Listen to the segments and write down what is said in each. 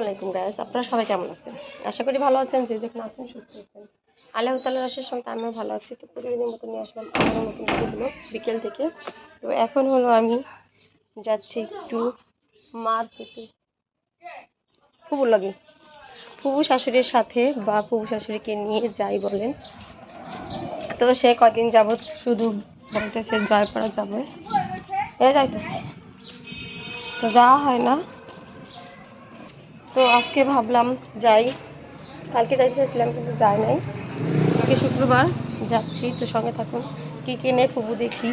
আলাইকুম গাইস আপনারা সবাই কেমন আছেন? আশা করি ভালো আছেন, যে যেখানে আছেন সুস্থ আছেন। আল্লাহ তালার আসার সঙ্গে আমিও ভালো আছি। তো প্রতিদিনের মতো নিয়ে আসলাম আমার নতুন ভিডিও বিকেল থেকে। তো এখন হলো আমি যাচ্ছি একটু মার্কেটে ফুবুর লাগে। ফুবু শাশুড়ির সাথে বা ফুবু শাশুড়িকে নিয়ে যাই বলেন। তো সে কদিন যাবৎ শুধু বলতেছে জয়পাড়া যাবে। এ যাইতেছে। তো যাওয়া হয় না। তো আজকে ভাবলাম যাই। কালকে যাইতে চাইছিলাম কিন্তু যাই নাই। আজকে শুক্রবার যাচ্ছি তো সঙ্গে থাকুন। কী কিনে ফুবু দেখি।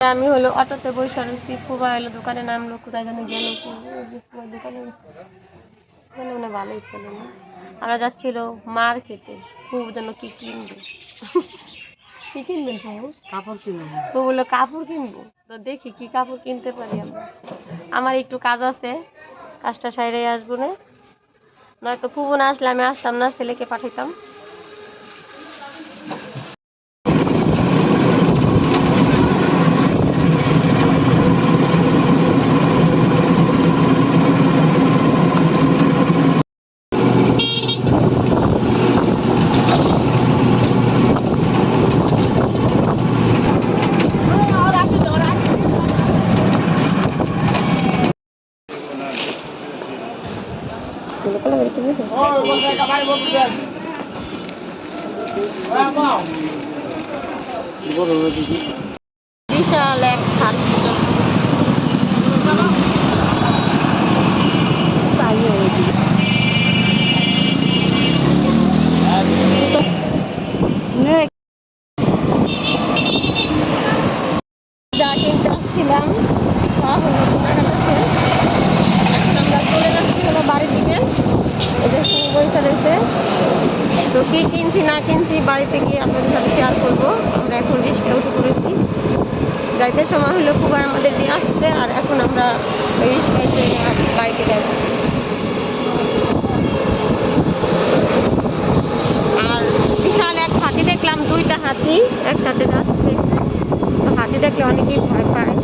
আমি হলো অটোতে বসে রয়েছি। ফুবা এলো দোকানে নামলো কোথায় যেন গেল। দোকানে। ওখানে মনে ভালোই ছিল না। আমরা যাচ্ছিল মার্কেটে। ফুবু যেন কী কিনবে। কী কিনবেন ফুবু? কাপড় কিনবো। তো বলল কাপড় কিনবো? তো দেখি কি কাপড় কিনতে পারি আমরা। আমার একটু কাজ আছে। কাজটা সাইরে আসব না। নয়তো ফুবু আসলে আমি আসতাম না ছেলেকে পাঠাইতাম এগুলো কলা বেরোতে হবে? বিশাল এক হাত যা কিনতে আসছিলাম তা হলো কেনাকাটা শেষ। আমরা চলে যাচ্ছি হলো বাড়ির দিকে। এদের সঙ্গে বসে রয়েছে তো কি কিনছি, না কিনছি, বাড়িতে গিয়ে আপনাদের সাথে শেয়ার করব। আমরা এখন রিস্কে উঠে পড়েছি। যাইতে সময় হলো খুবই আমাদের দিয়ে আসতে আর এখন আমরা চড়ে বাড়িতে যাচ্ছি। আর বিশাল এক হাতি দেখলাম, দুইটা হাতি একসাথে যাচ্ছে। তো হাতি দেখলে অনেকেই ভয় পায়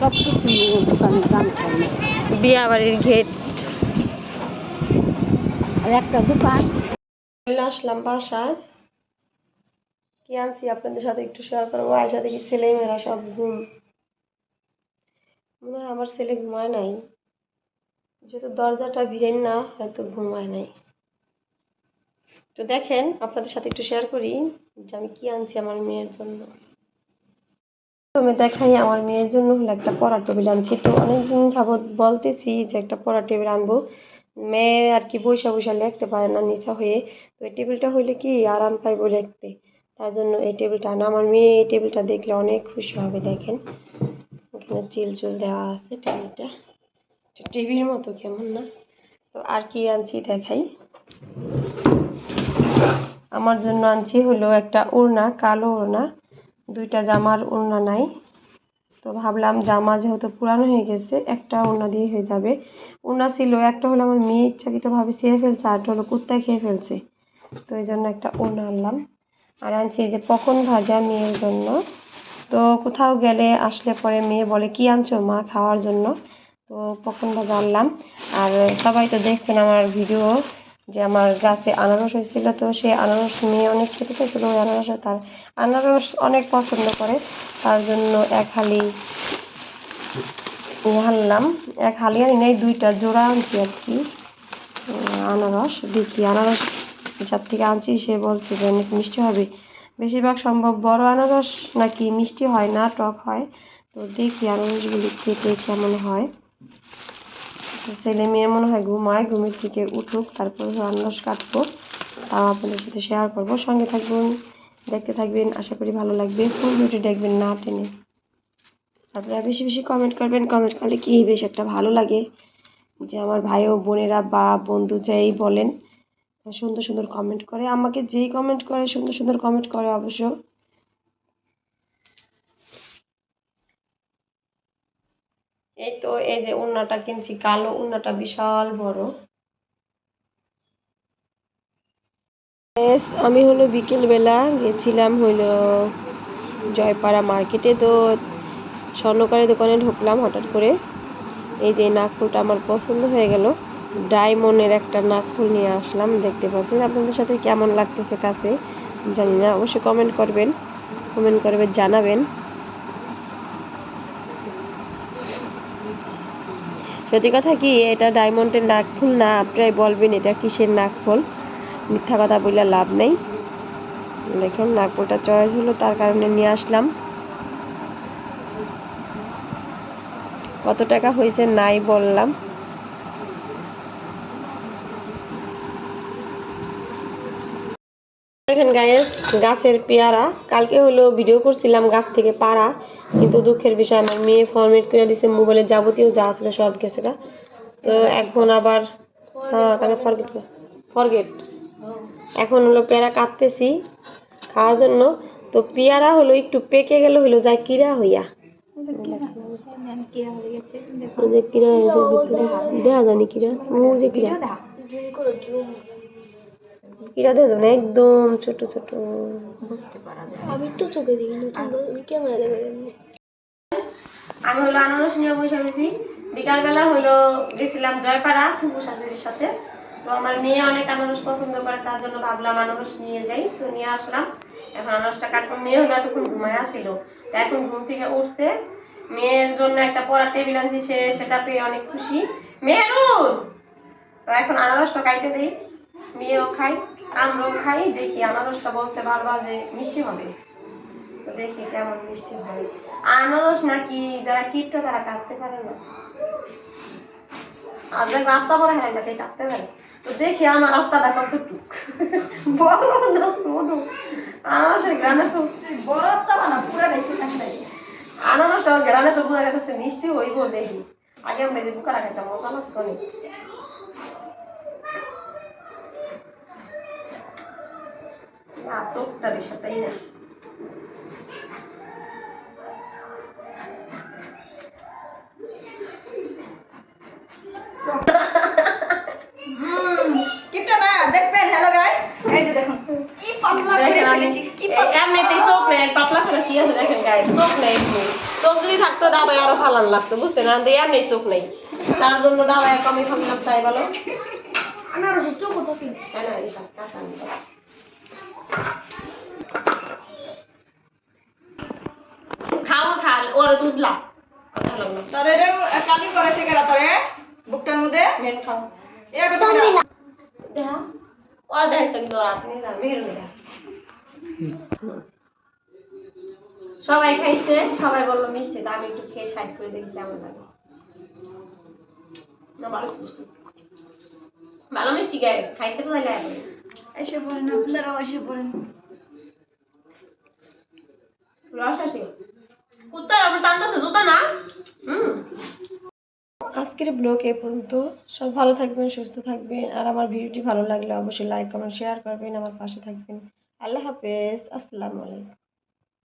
সব কিছু দোকানের দাম চলে বিয়া বাড়ির ঘেট আর একটা দোকান। আসলাম বাসায়। কি আনছি আপনাদের সাথে একটু শেয়ার করব? আয়সা দেখি ছেলে মেয়েরা সব ঘুম? মনে হয় আমার ছেলে ঘুমায় নাই। যেহেতু দরজাটা ভিড়েন না, হয়তো ঘুমায় নাই। তো দেখেন, আপনাদের সাথে একটু শেয়ার করি যে আমি কি আনছি আমার মেয়ের জন্য। প্রথমে দেখাই আমার মেয়ের জন্য হলো একটা পড়ার টেবিল আনছি। তো অনেকদিন যাবৎ বলতেছি যে একটা পড়ার টেবিল আনব। মেয়ে আর কি বৈশা বৈশা লিখতে পারে না, নিচা হয়ে। তো এই টেবিলটা হইলে কি আরাম পাইবো লিখতে? তার জন্য এই টেবিলটা আনা। আমার মেয়ে এই টেবিলটা দেখলে অনেক খুশি হবে, দেখেন। এখানে চিল চুল দেওয়া আছে টেবিলটা। টিভির মতো কেমন না? তো আর কি আনছি দেখাই। আমার জন্য আনছি হলো একটা ওড়না, কালো ওড়না। দুইটা জামার ওড়না নাই। তো ভাবলাম জামা যেহেতু পুরানো হয়ে গেছে, একটা ওড়না দিয়ে হয়ে যাবে। ওড়না ছিল, একটা হলো আমার মেয়ে ইচ্ছাকৃতভাবে ছিঁড়ে ফেলছে আর হলো কুত্তায় খেয়ে ফেলছে। তো এই জন্য একটা ওড়না আনলাম। আর আনছি যে পকন ভাজা মেয়ের জন্য। তো কোথাও গেলে আসলে পরে মেয়ে বলে, কি আনছো মা খাওয়ার জন্য? তো পকন ভাজা আনলাম। আর সবাই তো দেখছেন আমার ভিডিও। যে আমার গাছে আনারস হয়েছিল, তো সে আনারস মেয়ে অনেক খেতে চাইছিল ওই আনারসে তার আনারস অনেক পছন্দ করে। তার জন্য এক হালি আনলাম। এক হালি আনি নাই, দুইটা জোড়া আনছি আর কি আনারস। দেখি আনারস যার থেকে আনছি, সে বলছে যে অনেক মিষ্টি হবে। বেশিরভাগ সম্ভব বড় আনারস নাকি মিষ্টি হয় না, টক হয়। তো দেখি আনারসগুলি খেতে কেমন হয়। ছেলে মেয়ে মনে হয় ঘুমায়, ঘুমের থেকে উঠুক, তারপর আনারস কাটবো। তাও আপনাদের সাথে শেয়ার করব। সঙ্গে থাকবেন, দেখতে থাকবেন, আশা করি ভালো লাগবে। ফুল ভিডিও দেখবেন না টেনে। আপনারা বেশি বেশি কমেন্ট করবেন কমেন্ট করলে কি বেশ একটা ভালো লাগে। যে আমার ভাই ও বোনেরা বা বন্ধু যাই বলেন, সুন্দর সুন্দর কমেন্ট করে। আমাকে যেই কমেন্ট করে, সুন্দর সুন্দর কমেন্ট করে অবশ্য। এই তো এই যে উন্নাটা কিনছি, কালো উন্নাটা বিশাল বড়। আমি হলো বিকেলবেলা গেছিলাম হলো জয়পাড়া মার্কেটে, তো স্বর্ণকারের দোকানে ঢুকলাম হঠাৎ করে। এই যে নাকফুলটা আমার পছন্দ হয়ে গেল। ডায়মন্ডের একটা নাকফুল নিয়ে আসলাম, দেখতে পাচ্ছেন আপনাদের সাথে কেমন লাগতেছে কাছে জানি না, অবশ্যই কমেন্ট করবেন। কমেন্ট করবেন, জানাবেন। সত্যি কথা কি, এটা ডায়মন্ডের নাকফুল না, আপনারাই বলবেন এটা কিসের নাকফুল? মিথ্যা কথা বললে লাভ নেই। দেখেন নাগপুরটা চয়েস হলো, তার কারণে নিয়ে আসলাম। কত টাকা হয়েছে নাই বললাম। দেখেন গায়েস গাছের পেয়ারা। কালকে হলো ভিডিও করছিলাম গাছ থেকে পাড়া কিন্তু দুঃখের বিষয় আমার মেয়ে ফরমেট করে দিছে মোবাইলের যাবতীয় যা ছিল সব গেছে গা। তো এখন আবার হ্যাঁ ফরগেট ফরগেট এখন হলো পেয়ারা কাটতেছি খাওয়ার জন্য। তো পেয়ারা হলো একটু পেকে গেল হলো যায় কিরা হইয়া। কিরা দেখা। জানি কিরা ও যে কিরা। কিরা দেখা যাবে না একদম ছোট ছোট। বুঝতে পারা যায়। আমি তো চোখে দেখিনি তোমরা ক্যামেরা দেখে আমি হলো আনারস নিয়ে বসে রয়েছি বিকালবেলা হলো গেছিলাম জয়পাড়া ফুপু শাশুড়ির সাথে। তো আমার মেয়ে অনেক আনারস পছন্দ করে তার জন্য ভাবলাম আনারস নিয়ে যাই। তো নিয়ে আসলাম। এখন আনারসটা কাটবো মেয়ে হলো এতক্ষণ ঘুমায় আসছিল তো এখন ঘুম থেকে উঠছে। মেয়ের জন্য একটা পড়া টেবিল আনছি সে সেটা পেয়ে অনেক খুশি। মেহরুন! তো এখন আনারসটা কাইটে দিই। মেয়েও খাই আমরাও খাই দেখি আনারসটা বলছে বারবার যে মিষ্টি হবে। দেখি কেমন মিষ্টি হয়। আনারস নাকি যারা কিপটা তারা কাটতে পারে না। আর দেখ রাস্তা বড় হয় নাকি কাটতে পারে। তো দেখি আমার রাস্তাটা কতটুক। বড় না ছোট। আনারসের তো আনারসটা গ্রামে তো বোঝা গেছে মিষ্টি হইব দেখি। আগে আমরা যে বুকা রাখাটা মজা লাগতো না। যদি থাকতো ডাবায় আরও ফালান লাগতো না চোখ নেই তার জন্য ডাবায় কমে ফালাম তাই বলো। আনারস চোখ খাও খা ওর দুধ লা কথা লাগল তোরে রে কালি করেছে কেরা তোরে বুকটার মধ্যে। মেন খাও। এ কথা না। দেখা ওর দেখাইছ কিন্তু ওর। আপনি না সবাই খাইছে সবাই বলল মিষ্টি তা আমি একটু খেয়ে সাইড করে দেখি কেমন লাগে। ভালো মিষ্টি। ভালো মিষ্টি খাইতে কোথায় লাগে এসে পড়েন, আপনারাও এসে পড়েন। আজকের ব্লগ এ পর্যন্ত। সব ভালো থাকবেন, সুস্থ থাকবেন। আর আমার ভিডিওটি ভালো লাগলে অবশ্যই লাইক কমেন্ট শেয়ার করবেন। আমার পাশে থাকবেন। আল্লাহ হাফেজ। আসসালামু আলাইকুম।